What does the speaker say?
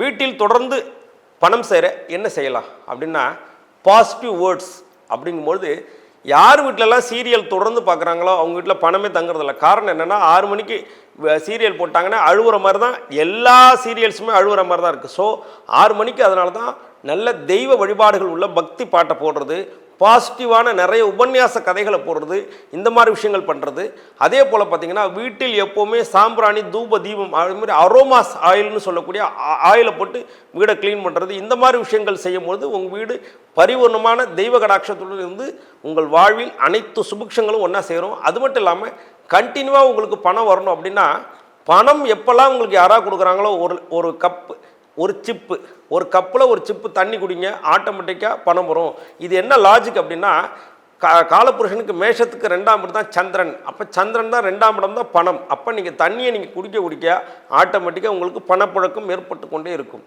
வீட்டில் தொடர்ந்து பணம் சேர என்ன செய்யலாம்? அப்படின்னா பாசிட்டிவ் வேர்ட்ஸ் அப்படிங்கும்பொழுது யார் வீட்டிலலாம் சீரியல் தொடர்ந்து பார்க்குறாங்களோ அவங்க வீட்டில் பணமே தங்குறதில்ல. காரணம் என்னென்னா ஆறு மணிக்கு சீரியல் போட்டாங்கன்னா அழுகுற மாதிரி தான் எல்லா சீரியல்ஸுமே அழுகுற மாதிரி தான் இருக்குது ஸோ ஆறு மணிக்கு அதனால தான் நல்ல தெய்வ வழிபாடுகள் உள்ள பக்தி பாட்டை போடுறது பாசிட்டிவான நிறைய உபன்யாச கதைகளை போடுறது இந்த மாதிரி விஷயங்கள் பண்ணுறது அதே போல் பார்த்தீங்கன்னா வீட்டில் எப்போவுமே சாம்பிராணி தூப தீபம் அது மாதிரி அரோமாஸ் ஆயில்னு சொல்லக்கூடிய ஆயிலை போட்டு வீடை க்ளீன் பண்ணுறது இந்த மாதிரி விஷயங்கள் செய்யும்போது உங்கள் வீடு பரிபூர்ணமான தெய்வ கடாட்சத்துடன் இருந்து உங்கள் வாழ்வில் அனைத்து சுபிக்ஷங்களும் ஒன்றா சேரும். அது மட்டும் இல்லாமல் கண்டினியூவாக உங்களுக்கு பணம் வரணும் அப்படின்னா பணம் எப்போல்லாம் உங்களுக்கு யாராக கொடுக்குறாங்களோ ஒரு ஒரு கப்பு ஒரு சிப்பு ஒரு கப்பில் ஒரு சிப்பு தண்ணி குடிங்க ஆட்டோமேட்டிக்காக பணம் வரும். இது என்ன லாஜிக் அப்படின்னா கா காலபுருஷனுக்கு மேஷத்துக்கு ரெண்டாம் இடம் தான் சந்திரன். அப்போ சந்திரன் தான் ரெண்டாம் இடம் தான் பணம். அப்போ நீங்கள் தண்ணியை நீங்கள் குடிக்க குடிக்க ஆட்டோமேட்டிக்காக உங்களுக்கு பணப்புழக்கம் ஏற்பட்டு கொண்டே இருக்கும்.